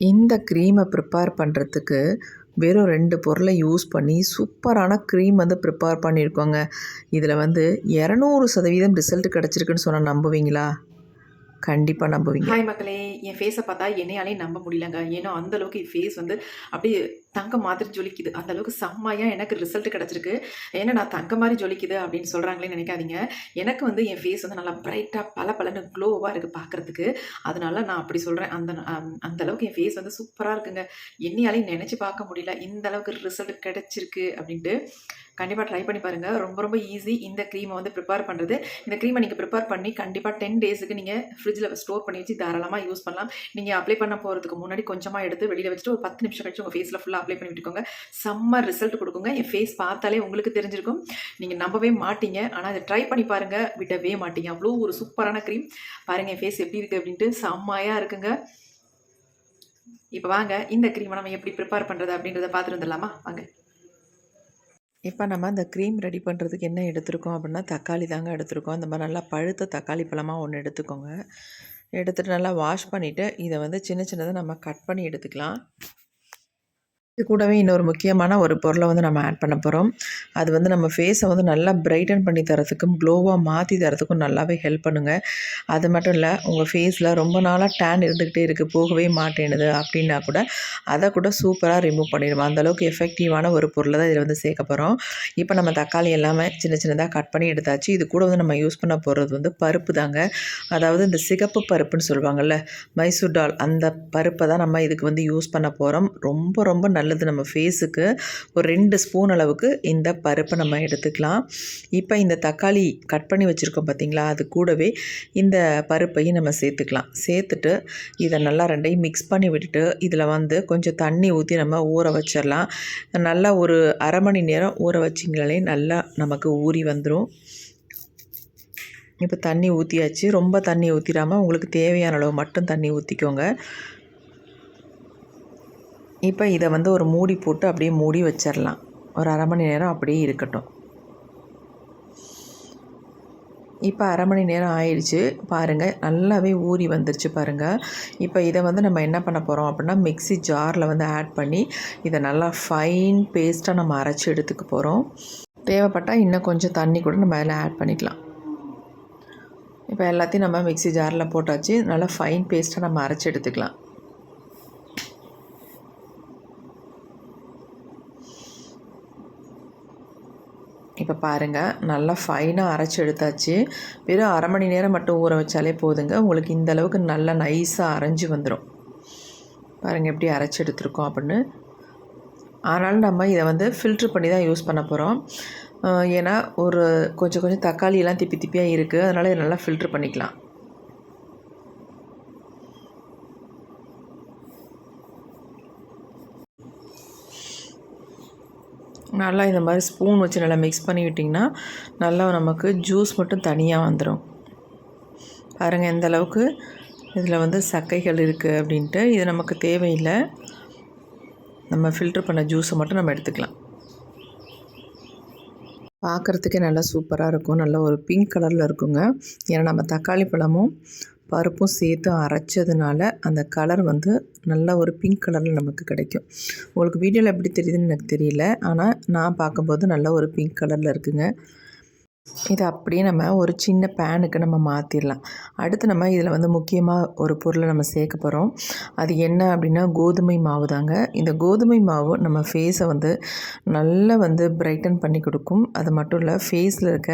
இந்த க்ரீமை ப்ரிப்பேர் பண்ணுறதுக்கு வெறும் ரெண்டு பொருளை யூஸ் பண்ணி சூப்பரான க்ரீம் வந்து ப்ரிப்பேர் பண்ணியிருக்கோங்க. இதில் வந்து இரநூறு சதவீதம் ரிசல்ட் கிடச்சிருக்குன்னு சொன்னால் நம்புவீங்களா? கண்டிப்பாக நம்புவீங்க. ஹாய் மக்களே என் ஃபேஸை பார்த்தா என்னையாலே நம்ப முடியலங்க. ஏன்னா அந்த அளவுக்கு என் ஃபேஸ் வந்து அப்படியே தங்க மாதிரி ஜொலிக்குது. அந்த அளவுக்கு செம்மையாக எனக்கு ரிசல்ட் கிடச்சிருக்கு. ஏன்னா நான் தங்க மாதிரி ஜொலிக்குது அப்படின்னு சொல்கிறாங்களே நினைக்காதீங்க. எனக்கு வந்து என் ஃபேஸ் வந்து நல்லா பிரைட்டாக பல பலன்னு க்ளோவாக இருக்குது பார்க்குறதுக்கு. அதனால நான் அப்படி சொல்கிறேன் அந்த அந்த அளவுக்கு என் ஃபேஸ் வந்து சூப்பராக இருக்குங்க. என்னையாலையும் நினச்சி பார்க்க முடியல. இந்த அளவுக்கு ரிசல்ட் கிடச்சிருக்கு அப்படின்ட்டு. கண்டிப்பாக ட்ரை பண்ணி பாருங்கள் ரொம்ப ரொம்ப ஈஸி இந்த க்ரீமை வந்து ப்ரிப்பேர் பண்ணுறது இந்த க்ரீமை நீங்கள் ப்ரிப்பேர் பண்ணி கண்டிப்பாக டென் டேஸுக்கு நீங்கள் ஃப்ரிட்ஜில் ஸ்டோர் பண்ணி வச்சு தாராளமாக யூஸ் பண்ணலாம். நீங்கள் அப்ளை பண்ண போகிறதுக்கு முன்னாடி கொஞ்சமாக எடுத்து வெளியில் வச்சுட்டு ஒரு பத்து நிமிஷம் கழிச்சு உங்கள் ஃபேஸில் ஃபுல்லாக அப்ளை பண்ணி விட்டுக்கோங்க. செம்ம ரிசல்ட் கொடுக்குங்க. என் ஃபேஸ் பார்த்தாலே உங்களுக்கு தெரிஞ்சிருக்கும். நீங்கள் நம்பவே மாட்டீங்க. ஆனால் அதை ட்ரை பண்ணி பாருங்கள் விடவே மாட்டீங்க. அவ்வளோ ஒரு சூப்பரான க்ரீம் பாருங்கள் என் ஃபேஸ் எப்படி இருக்குது அப்படின்ட்டு செம்மையாக இருக்குங்க. இப்போ வாங்க. இந்த க்ரீமை நம்ம எப்படி ப்ரிப்பேர் பண்ணுறது அப்படின்றத பார்த்துட்டு வந்துடலாமா? வாங்க. இப்போ நம்ம அந்த க்ரீம் ரெடி பண்ணுறதுக்கு என்ன எடுத்திருக்கோம் அப்படின்னா தக்காளி தாங்க எடுத்திருக்கோம். இந்த மாதிரி நல்லா பழுத்த தக்காளி பழமாக ஒன்று எடுத்துக்கோங்க. எடுத்துகிட்டு நல்லா வாஷ் பண்ணிவிட்டு இதை வந்து சின்ன சின்னதாக நம்ம கட் பண்ணி எடுத்துக்கலாம். இது கூடவே இன்னொரு முக்கியமான ஒரு பொருளை வந்து நம்ம ஆட் பண்ண போகிறோம் அது வந்து நம்ம ஃபேஸை வந்து நல்லா பிரைட்டன் பண்ணி தரத்துக்கும் க்ளோவாக மாற்றி தரத்துக்கும் நல்லாவே ஹெல்ப் பண்ணுங்கள் அது மட்டும் இல்லை உங்கள் ஃபேஸில் ரொம்ப நாளாக டேன் இருந்துக்கிட்டே இருக்குது போகவே மாட்டேனுது அப்படின்னா கூட அதை கூட சூப்பராக ரிமூவ் பண்ணிடுவோம் அந்தளவுக்கு எஃபெக்டிவான ஒரு பொருளை தான் இதில் வந்து சேர்க்க போகிறோம் இப்போ நம்ம தக்காளி எல்லாமே சின்ன சின்னதாக கட் பண்ணி எடுத்தாச்சு. இது கூட வந்து நம்ம யூஸ் பண்ண போகிறது வந்து பருப்பு தாங்க. அதாவது இந்த சிகப்பு பருப்புன்னு சொல்லுவாங்கள்ல மைசூர் டால் அந்த பருப்பை தான் நம்ம இதுக்கு வந்து யூஸ் பண்ண போகிறோம் ரொம்ப ரொம்ப நல்ல நல்லது நம்ம ஃபேஸுக்கு ஒரு ரெண்டு ஸ்பூன் அளவுக்கு இந்த பருப்பை நம்ம எடுத்துக்கலாம். இப்போ இந்த தக்காளி கட் பண்ணி வச்சுருக்கோம் பார்த்தீங்களா அது கூடவே இந்த பருப்பையும் நம்ம சேர்த்துக்கலாம். சேர்த்துட்டு இதை நல்லா ரெண்டையும் மிக்ஸ் பண்ணி விட்டுட்டு இதில் வந்து கொஞ்சம் தண்ணி ஊற்றி நம்ம ஊற வச்சிடலாம். நல்லா ஒரு அரை மணி நேரம் ஊற வச்சிங்களாலே நல்லா நமக்கு ஊறி வந்துடும் இப்போ தண்ணி ஊற்றியாச்சு ரொம்ப தண்ணி ஊற்றிடாமல் உங்களுக்கு தேவையான அளவு மட்டும் தண்ணி ஊற்றிக்கோங்க இப்போ இதை வந்து ஒரு மூடி போட்டு அப்படியே மூடி வச்சிடலாம் ஒரு அரை மணி நேரம் அப்படியே இருக்கட்டும். இப்போ அரை மணி நேரம் ஆயிடுச்சு. பாருங்கள் நல்லாவே ஊறி வந்துருச்சு பாருங்கள் இப்போ இதை வந்து நம்ம என்ன பண்ண போகிறோம் அப்படின்னா மிக்ஸி ஜாரில் வந்து ஆட் பண்ணி இதை நல்லா ஃபைன் பேஸ்ட்டாக நம்ம அரைச்சி எடுத்துக்க போகிறோம் தேவைப்பட்டால் இன்னும் கொஞ்சம் தண்ணி கூட நம்ம அதில் ஆட் பண்ணிக்கலாம். இப்போ எல்லாத்தையும் நம்ம மிக்ஸி ஜாரில் போட்டாச்சு. நல்லா ஃபைன் பேஸ்ட்டாக நம்ம அரைச்சி எடுத்துக்கலாம். இப்போ பாருங்கள் நல்லா ஃபைனாக அரைச்சி எடுத்தாச்சு. வெறும் அரை மணி நேரம் மட்டும் ஊற வச்சாலே போதுங்க. உங்களுக்கு இந்த அளவுக்கு நல்லா நைஸாக அரைஞ்சி வந்துடும் பாருங்கள் எப்படி அரைச்சி எடுத்துருக்கோம் அப்படின்னு. ஆனாலும் நம்ம இதை வந்து ஃபில்ட்ரு பண்ணி தான் யூஸ் பண்ண போகிறோம் ஏன்னா ஒரு கொஞ்சம் கொஞ்சம் தக்காளியெல்லாம் திப்பி திப்பியாக இருக்குது அதனால் இதை நல்லா ஃபில்ட்ரு பண்ணிக்கலாம். நல்லா இந்த மாதிரி ஸ்பூன் வச்சு நல்லா மிக்ஸ் பண்ணி விட்டிங்கன்னா நல்லா நமக்கு ஜூஸ் மட்டும் தனியாக வந்துடும் பாருங்கள் எந்த அளவுக்கு இதில் வந்து சக்கைகள் இருக்குது அப்படின்ட்டு. இது நமக்கு தேவையில்லை. நம்ம ஃபில்ட்ரு பண்ண ஜூஸை மட்டும் நம்ம எடுத்துக்கலாம். பார்க்குறதுக்கே நல்லா சூப்பராக இருக்கும். நல்ல ஒரு பிங்க் கலரில் இருக்குங்க. ஏன்னா நம்ம தக்காளி பழமும் பருப்பும் சேர்த்து அரைச்சதுனால அந்த கலர் வந்து நல்ல ஒரு பிங்க் கலரில் நமக்கு கிடைக்கும். உங்களுக்கு வீடியோவில் எப்படி தெரியுதுன்னு எனக்கு தெரியல. ஆனால் நான் பார்க்கும்போது நல்ல ஒரு பிங்க் கலரில் இருக்குங்க. இதை அப்படியே நம்ம ஒரு சின்ன பேனுக்கு நம்ம மாற்றிடலாம் அடுத்து நம்ம இதில் வந்து முக்கியமாக ஒரு பொருளை நம்ம சேர்க்க போகிறோம் அது என்ன அப்படின்னா கோதுமை மாவு தாங்க. இந்த கோதுமை மாவு நம்ம ஃபேஸை வந்து நல்லா வந்து பிரைட்டன் பண்ணி கொடுக்கும். அது மட்டும் இல்லை ஃபேஸில் இருக்க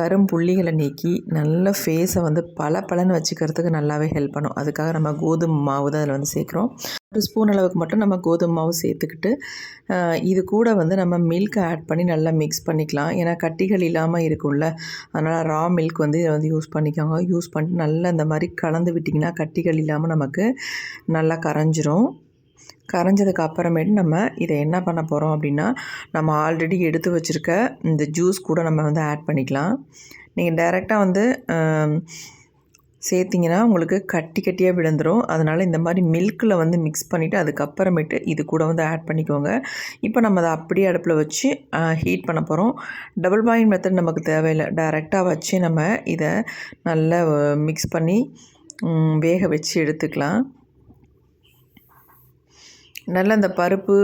கரும்புள்ளிகளை நீக்கி நல்ல ஃபேஸை வந்து பல பலன்னு வச்சுக்கிறதுக்கு நல்லாவே ஹெல்ப் பண்ணும். அதுக்காக நம்ம கோதுமை மாவு தான் அதில் வந்து சேர்க்குறோம். ஒரு ஸ்பூன் அளவுக்கு மட்டும் நம்ம கோதுமை மாவு சேர்த்துக்கிட்டு இது கூட வந்து நம்ம மில்க் ஆட் பண்ணி நல்லா மிக்ஸ் பண்ணிக்கலாம். ஏன்னா கட்டிகள் இல்லாமல் இருக்கும் இருக்கும்ல அதனால் ரா மில்க் வந்து இதை வந்து யூஸ் பண்ணிக்கோங்க. யூஸ் பண்ணிட்டு நல்லா இந்த மாதிரி கலந்து விட்டிங்கன்னா கட்டிகள் இல்லாமல் நமக்கு நல்லா கரைஞ்சிரும். கரைஞ்சதுக்கு அப்புறமேட்டு நம்ம இதை என்ன பண்ண போகிறோம் அப்படின்னா நம்ம ஆல்ரெடி எடுத்து வச்சுருக்க இந்த ஜூஸ் கூட நம்ம வந்து ஆட் பண்ணிக்கலாம். நீங்கள் டைரெக்டாக வந்து சேர்த்திங்கன்னா உங்களுக்கு கட்டி கட்டியாக விழுந்துடும் அதனால் இந்த மாதிரி மில்கில் வந்து மிக்ஸ் பண்ணிவிட்டு அதுக்கப்புறமேட்டு இது கூட வந்து ஆட் பண்ணிக்கோங்க. இப்போ நம்ம அதை அப்படியே அடுப்பில் வச்சு ஹீட் பண்ண போகிறோம் டபுள் பாயின் மெத்தட் நமக்கு தேவையில்லை. டைரெக்டாக வச்சு நம்ம இதை நல்லா மிக்ஸ் பண்ணி வேக வச்சு எடுத்துக்கலாம். நல்லா இந்த பருப்பு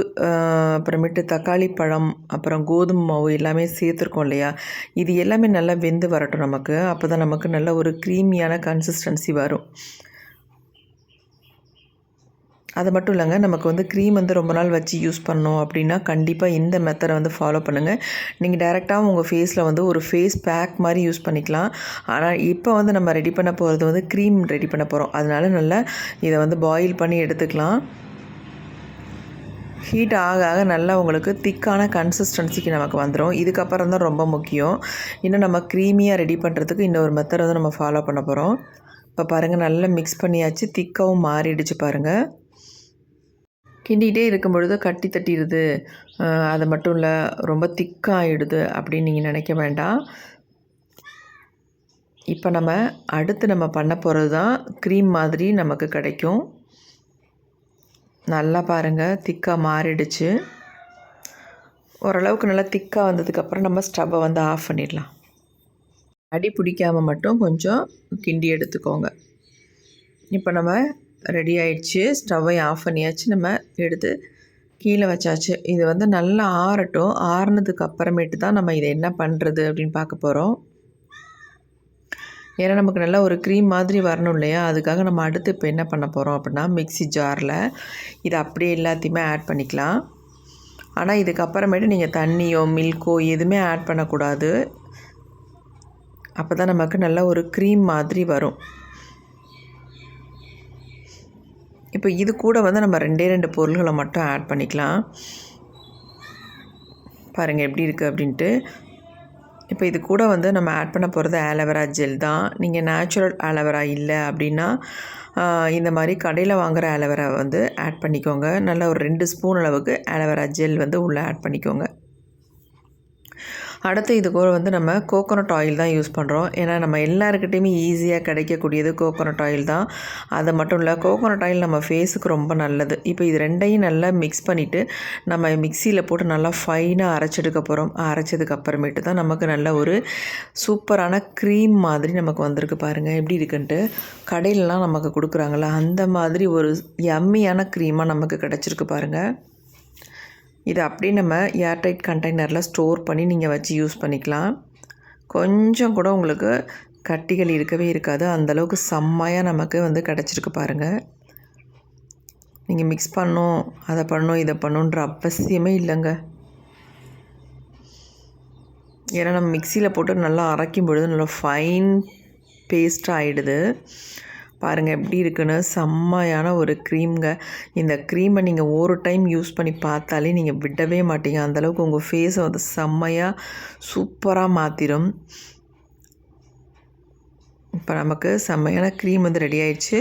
அப்புறமேட்டு தக்காளி பழம் அப்புறம் கோதுமை மாவு எல்லாமே சேர்த்துருக்கோம் இல்லையா? இது எல்லாமே நல்லா வெந்து வரட்டும் நமக்கு. அப்போ தான் நமக்கு நல்ல ஒரு க்ரீமியான கன்சிஸ்டன்சி வரும். அது மட்டும் இல்லைங்க நமக்கு வந்து க்ரீம் வந்து ரொம்ப நாள் வச்சு யூஸ் பண்ணோம் அப்படின்னா கண்டிப்பாக இந்த மெத்தடை வந்து ஃபாலோ பண்ணுங்கள் நீங்கள் டைரெக்டாக உங்கள் ஃபேஸில் வந்து ஒரு ஃபேஸ் பேக் மாதிரி யூஸ் பண்ணிக்கலாம். ஆனால் இப்போ வந்து நம்ம ரெடி பண்ண போகிறது வந்து க்ரீம் ரெடி பண்ண போகிறோம் அதனால நல்லா இதை வந்து பாயில் பண்ணி எடுத்துக்கலாம். ஹீட் ஆக ஆக நல்லா உங்களுக்கு திக்கான கன்சிஸ்டன்சிக்கு நமக்கு வந்துடும் இதுக்கப்புறம் தான் ரொம்ப முக்கியம். இன்னும் நம்ம க்ரீமியாக ரெடி பண்ணுறதுக்கு இன்னொரு மெத்தட் வந்து நம்ம ஃபாலோ பண்ண போகிறோம் இப்போ பாருங்கள் நல்லா மிக்ஸ் பண்ணியாச்சு. திக்காகவும் மாறிடுச்சு பாருங்கள் கிண்டிகிட்டே இருக்கும் பொழுது கட்டி தட்டிடுது. அது மட்டும் இல்லை ரொம்ப திக்காகிடுது அப்படின்னு நீங்கள் நினைக்க வேண்டாம். இப்போ நம்ம அடுத்து நம்ம பண்ண போகிறது தான் க்ரீம் மாதிரி நமக்கு கிடைக்கும். நல்லா பாருங்கள் திக்காக மாறிடுச்சு. ஓரளவுக்கு நல்லா திக்காக வந்ததுக்கப்புறம் நம்ம ஸ்டவ்வை வந்து ஆஃப் பண்ணிடலாம். அடி பிடிக்காமல் மட்டும் கொஞ்சம் கிண்டி எடுத்துக்கோங்க. இப்போ நம்ம ரெடி ஆயிடுச்சு. ஸ்டவ்வை ஆஃப் பண்ணியாச்சு. நம்ம எடுத்து கீழே வச்சாச்சு. இது வந்து நல்லா ஆறட்டும். ஆறுனதுக்கு அப்புறமேட்டு தான் நம்ம இதை என்ன பண்ணுறது அப்படின்னு பார்க்க போகிறோம் ஏன்னா நமக்கு நல்லா ஒரு க்ரீம் மாதிரி வரணும் இல்லையா? அதுக்காக நம்ம அடுத்து இப்போ என்ன பண்ண போகிறோம் அப்படின்னா மிக்ஸி ஜாரில் இதை அப்படியே எல்லாத்தையுமே ஆட் பண்ணிக்கலாம். ஆனால் இதுக்கப்புறமேட்டு நீங்கள் தண்ணியோ மில்கோ எதுவுமே ஆட் பண்ணக்கூடாது. அப்போ தான் நமக்கு நல்ல ஒரு க்ரீம் மாதிரி வரும். இப்போ இது கூட வந்து நம்ம ரெண்டே ரெண்டு பொருள்களை மட்டும் ஆட் பண்ணிக்கலாம். பாருங்கள் எப்படி இருக்குது அப்படின்ட்டு. இப்போ இது கூட வந்து நம்ம ஆட் பண்ண போகிறது ஆலோவேரா ஜெல் தான். நீங்கள் நேச்சுரல் ஆலோவேரா இல்லை அப்படின்னா இந்த மாதிரி கடையில் வாங்குகிற ஆலோவேரா வந்து ஆட் பண்ணிக்கோங்க. நல்ல ஒரு ரெண்டு ஸ்பூன் அளவுக்கு ஆலோவேரா ஜெல் வந்து உள்ளே ஆட் பண்ணிக்கோங்க. அடுத்து இது கூட வந்து நம்ம கோகோனட் ஆயில் தான் யூஸ் பண்ணுறோம் ஏன்னா நம்ம எல்லாருக்கிட்டேயுமே ஈஸியாக கிடைக்கக்கூடியது கோகோனட் ஆயில் தான். அது மட்டும் இல்லை கோகோனட் ஆயில் நம்ம ஃபேஸுக்கு ரொம்ப நல்லது. இப்போ இது ரெண்டையும் நல்லா மிக்ஸ் பண்ணிவிட்டு நம்ம மிக்சியில் போட்டு நல்லா ஃபைனாக அரைச்செடுக்க போகிறோம் அரைச்சதுக்கு அப்புறமேட்டு தான் நமக்கு நல்ல ஒரு சூப்பரான க்ரீம் மாதிரி நமக்கு வந்திருக்கு பாருங்கள் எப்படி இருக்குன்ட்டு. கடையிலலாம் நமக்கு கொடுக்குறாங்கள அந்த மாதிரி ஒரு யம்மியான க்ரீமாக நமக்கு கிடச்சிருக்கு பாருங்கள் இதை அப்படியே நம்ம ஏர்டைட் கண்டெய்னரில் ஸ்டோர் பண்ணி நீங்கள் வச்சு யூஸ் பண்ணிக்கலாம். கொஞ்சம் கூட உங்களுக்கு கட்டிகள் இருக்கவே இருக்காது. அந்தளவுக்கு செம்மையாக நமக்கு வந்து கிடச்சிருக்கு பாருங்கள் நீங்கள் மிக்ஸ் பண்ணும் அதை பண்ணும் இதை பண்ணுன்ற அவசியமே இல்லைங்க. ஏன்னா நம்ம மிக்சியில் போட்டு நல்லா அரைக்கும் பொழுது நல்லா ஃபைன் பேஸ்ட்டாக ஆகிடுது பாருங்கள் எப்படி இருக்குன்னு. செம்மையான ஒரு க்ரீம்ங்க இந்த க்ரீமை நீங்கள் ஒரு டைம் யூஸ் பண்ணி பார்த்தாலே நீங்கள் விடவே மாட்டீங்க. அந்தளவுக்கு உங்கள் ஃபேஸை வந்து செம்மையாக சூப்பராக மாற்றிடும் இப்போ நமக்கு செம்மையான க்ரீம் வந்து ரெடி ஆயிடுச்சு.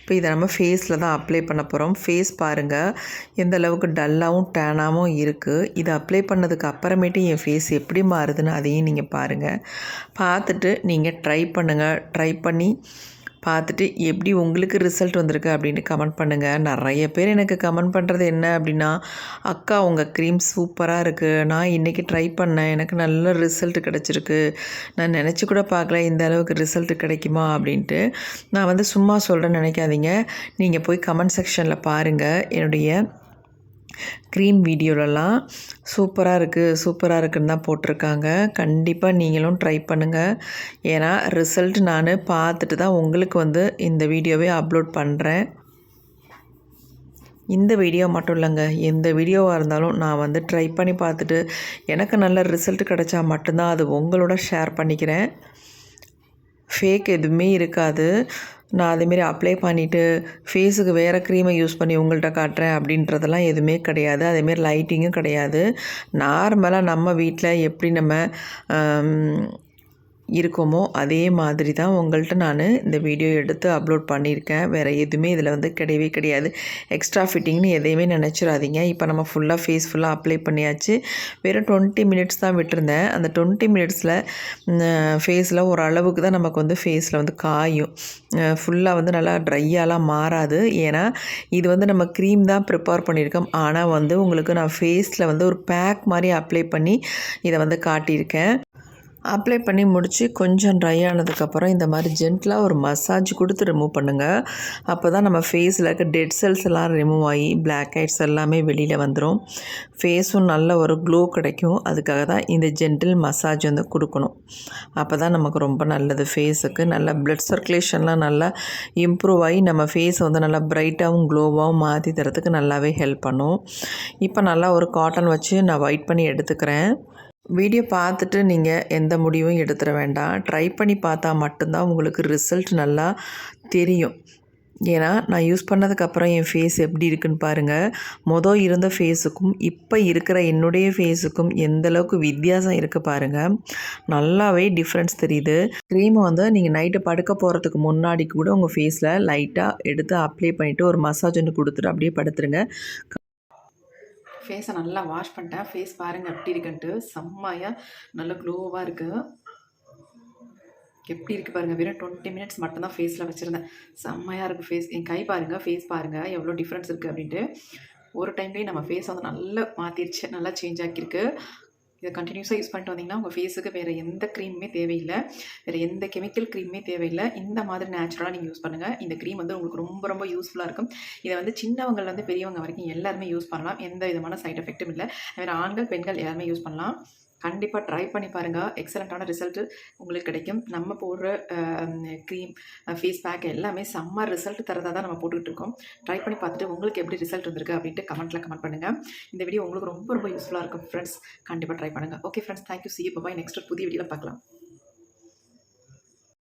இப்போ இதை நம்ம ஃபேஸில் தான் அப்ளை பண்ண போகிறோம் ஃபேஸ் பாருங்கள் எந்த அளவுக்கு டல்லாகவும் டேனாகவும் இருக்குது இதை அப்ளை பண்ணதுக்கு அப்புறமேட்டு என் ஃபேஸ் எப்படி மாறுதுன்னு அதையும் நீங்கள் பாருங்கள் பார்த்துட்டு நீங்கள் ட்ரை பண்ணுங்கள் ட்ரை பண்ணி பார்த்துட்டு எப்படி உங்களுக்கு ரிசல்ட் வந்திருக்கு அப்படின்னு கமெண்ட் பண்ணுங்கள் நிறைய பேர் எனக்கு கமெண்ட் பண்ணுறது என்ன அப்படின்னா அக்கா உங்கள் க்ரீம் சூப்பராக இருக்குது நான் இன்றைக்கி ட்ரை பண்ணேன். எனக்கு நல்ல ரிசல்ட் கிடச்சிருக்கு. நான் நினச்சி கூட பார்க்கல. இந்த அளவுக்கு ரிசல்ட் கிடைக்குமா? அப்படின்ட்டு நான் வந்து சும்மா சொல்கிறேன்னு நினைக்காதீங்க. நீங்கள் போய் கமெண்ட் செக்ஷனில் பாருங்கள் என்னுடைய க்ரீம் வீடியோலலாம் சூப்பராக இருக்குது சூப்பராக இருக்குன்னு தான் போட்டிருக்காங்க. கண்டிப்பாக நீங்களும் ட்ரை பண்ணுங்கள் ஏன்னா ரிசல்ட் நான் பார்த்துட்டு தான் உங்களுக்கு வந்து இந்த வீடியோவே அப்லோட் பண்ணுறேன் இந்த வீடியோ மட்டும் இல்லைங்க. எந்த வீடியோவாக இருந்தாலும் நான் வந்து ட்ரை பண்ணி பார்த்துட்டு எனக்கு நல்ல ரிசல்ட் கிடைச்சா மட்டும்தான் அது உங்களோட ஷேர் பண்ணிக்கிறேன். ஃபேக் எதுவுமே இருக்காது. நான் அதேமாரி அப்ளை பண்ணிவிட்டு ஃபேஸுக்கு வேறு க்ரீமை யூஸ் பண்ணி உங்கள்கிட்ட காட்டுறேன் அப்படின்றதெல்லாம் எதுவுமே கிடையாது. அதேமாரி லைட்டிங்கும் கிடையாது. நார்மலாக நம்ம வீட்டில் எப்படி நம்ம இருக்கோமோ அதே மாதிரி தான் உங்கள்கிட்ட நான் இந்த வீடியோ எடுத்து அப்லோட் பண்ணியிருக்கேன். வேறு எதுவுமே இதில் வந்து கிடையவே கிடையாது. எக்ஸ்ட்ரா ஃபிட்டிங்னு எதையுமே நினச்சிடாதீங்க இப்போ நம்ம ஃபுல்லாக ஃபேஸ் ஃபுல்லாக அப்ளை பண்ணியாச்சு. வெறும் டுவெண்ட்டி மினிட்ஸ் தான் விட்டுருந்தேன். அந்த டுவெண்ட்டி மினிட்ஸில் ஃபேஸில் ஒரு அளவுக்கு தான் நமக்கு வந்து ஃபேஸில் வந்து காயும். ஃபுல்லாக வந்து நல்லா ட்ரையாலாம் மாறாது. ஏன்னா இது வந்து நம்ம க்ரீம் தான் ப்ரிப்பேர் பண்ணியிருக்கோம். ஆனால் வந்து உங்களுக்கு நான் ஃபேஸில் வந்து ஒரு பேக் மாதிரி அப்ளை பண்ணி இதை வந்து காட்டியிருக்கேன். அப்ளை பண்ணி முடித்து கொஞ்சம் ட்ரை ஆனதுக்கப்புறம் இந்த மாதிரி ஜென்டலாக ஒரு மசாஜ் கொடுத்து ரிமூவ் பண்ணுங்கள் அப்போ தான் நம்ம ஃபேஸில் இருக்க டெட் செல்ஸ் எல்லாம் ரிமூவ் ஆகி பிளாக் ஹெட்ஸ் எல்லாமே வெளியில் வந்துடும் ஃபேஸும் நல்ல ஒரு க்ளோ கிடைக்கும். அதுக்காக தான் இந்த ஜென்டில் மசாஜ் வந்து கொடுக்கணும். அப்போ தான் நமக்கு ரொம்ப நல்லது ஃபேஸுக்கு நல்லா ப்ளட் சர்க்குலேஷன்லாம் நல்லா இம்ப்ரூவ் ஆகி நம்ம ஃபேஸ் வந்து நல்லா பிரைட்டாகவும் க்ளோவாகவும் மாற்றி தரத்துக்கு நல்லாவே ஹெல்ப் பண்ணும். இப்போ நல்லா ஒரு காட்டன் வச்சு நான் ஒயிட் பண்ணி எடுத்துக்கிறேன். வீடியோ பார்த்துட்டு நீங்கள் எந்த முடிவும் எடுத்துட வேண்டாம். ட்ரை பண்ணி பார்த்தா மட்டும்தான் உங்களுக்கு ரிசல்ட் நல்லா தெரியும். ஏன்னா நான் யூஸ் பண்ணதுக்கப்புறம் என் ஃபேஸ் எப்படி இருக்குன்னு பாருங்கள் மொதல் இருந்த ஃபேஸுக்கும் இப்போ இருக்கிற என்னுடைய ஃபேஸுக்கும் எந்தளவுக்கு வித்தியாசம் இருக்குது பாருங்கள் நல்லாவே டிஃப்ரென்ஸ் தெரியுது. க்ரீமை வந்து நீங்கள் நைட்டு படுக்க போகிறதுக்கு முன்னாடி கூட உங்கள் ஃபேஸில் லைட்டாக எடுத்து அப்ளை பண்ணிவிட்டு ஒரு மசாஜ் ஒன்று கொடுத்துட்டு அப்படியே படுத்துருங்க. ஃபேஸை நல்லா வாஷ் பண்ணிட்டேன். ஃபேஸ் பாருங்கள் எப்படி இருக்குன்ட்டு. செம்மையாக நல்ல க்ளோவாக இருக்குது எப்படி இருக்குது பாருங்கள் வெறும் டுவெண்ட்டி மினிட்ஸ் மட்டும்தான் ஃபேஸில் வச்சுருந்தேன். செம்மையாக இருக்குது ஃபேஸ் என் கை பாருங்கள் ஃபேஸ் பாருங்கள் எவ்வளோ டிஃப்ரென்ஸ் இருக்குது அப்படின்ட்டு. ஒரு டைம்லேயே நம்ம ஃபேஸ் வந்து நல்லா மாற்றிருச்சு நல்லா சேஞ்ச் ஆக்கியிருக்கு. இதை கண்டினியூஸாக யூஸ் பண்ணிட்டு வந்தீங்கன்னா உங்கள் ஃபேஸுக்கு வேறு எந்த க்ரீமுமே தேவையில்லை. வேறு எந்த கெமிக்கல் க்ரீமுமே தேவையில்லை. இந்த மாதிரி நேச்சுரலாக நீங்கள் யூஸ் பண்ணுங்கள் இந்த க்ரீம் வந்து உங்களுக்கு ரொம்ப ரொம்ப யூஸ்ஃபுல்லாக இருக்கும். இதை வந்து சின்னவங்கள்லேருந்து பெரியவங்க வரைக்கும் எல்லாருமே யூஸ் பண்ணலாம். எந்த விதமான சைட் எஃபெக்ட்டும் இல்லை. வேறு ஆண்கள் பெண்கள் எல்லாருமே யூஸ் பண்ணலாம். கண்டிப்பாக ட்ரை பண்ணி பாருங்கள் எக்ஸலண்ட்டான ரிசல்ட்டு உங்களுக்கு கிடைக்கும். நம்ம போடுற க்ரீம் ஃபேஸ் பேக் எல்லாமே செம்ம ரிசல்ட் தரதாக தான் நம்ம போட்டுக்கிட்டு இருக்கோம். ட்ரை பண்ணி பார்த்துட்டு உங்களுக்கு எப்படி ரிசல்ட் வந்திருக்கு அப்படின்ட்டு கமெண்ட்டில் கமெண்ட் பண்ணுங்கள் இந்த வீடியோ உங்களுக்கு ரொம்ப ரொம்ப யூஸ்ஃபுல்லாக இருக்கும் ஃப்ரெண்ட்ஸ் கண்டிப்பாக ட்ரை பண்ணுங்கள் okay friends thank you see bye next புதிய வீடியோவில் பார்க்கலாம்.